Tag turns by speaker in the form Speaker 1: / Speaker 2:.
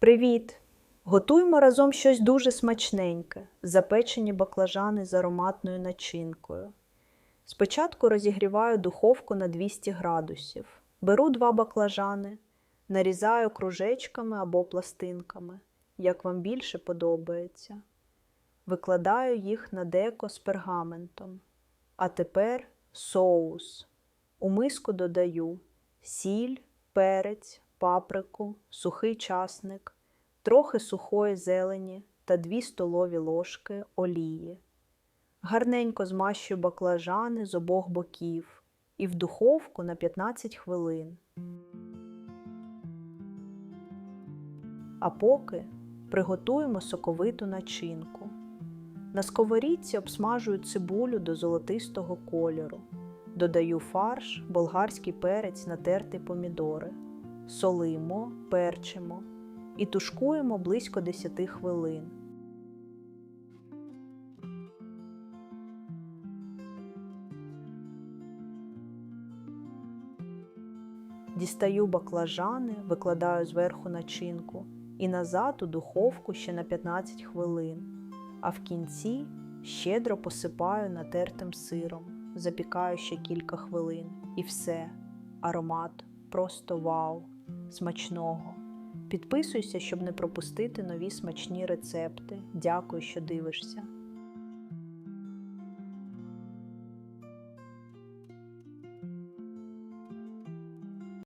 Speaker 1: Привіт! Готуємо разом щось дуже смачненьке, запечені баклажани з ароматною начинкою. Спочатку розігріваю духовку на 200 градусів. Беру два баклажани, нарізаю кружечками або пластинками, як вам більше подобається. Викладаю їх на деко з пергаментом. А тепер соус. У миску додаю сіль, перець, паприку, сухий часник, трохи сухої зелені та 2 столові ложки олії. Гарненько змащую баклажани з обох боків і в духовку на 15 хвилин. А поки приготуємо соковиту начинку. На сковорідці обсмажую цибулю до золотистого кольору. Додаю фарш, болгарський перець, натертий помідори. Солимо, перчимо і тушкуємо близько 10 хвилин. Дістаю баклажани, викладаю зверху начинку і назад у духовку ще на 15 хвилин. А в кінці щедро посипаю натертим сиром, запікаю ще кілька хвилин. І все. Аромат просто вау! Смачного! Підписуйся, щоб не пропустити нові смачні рецепти. Дякую, що дивишся.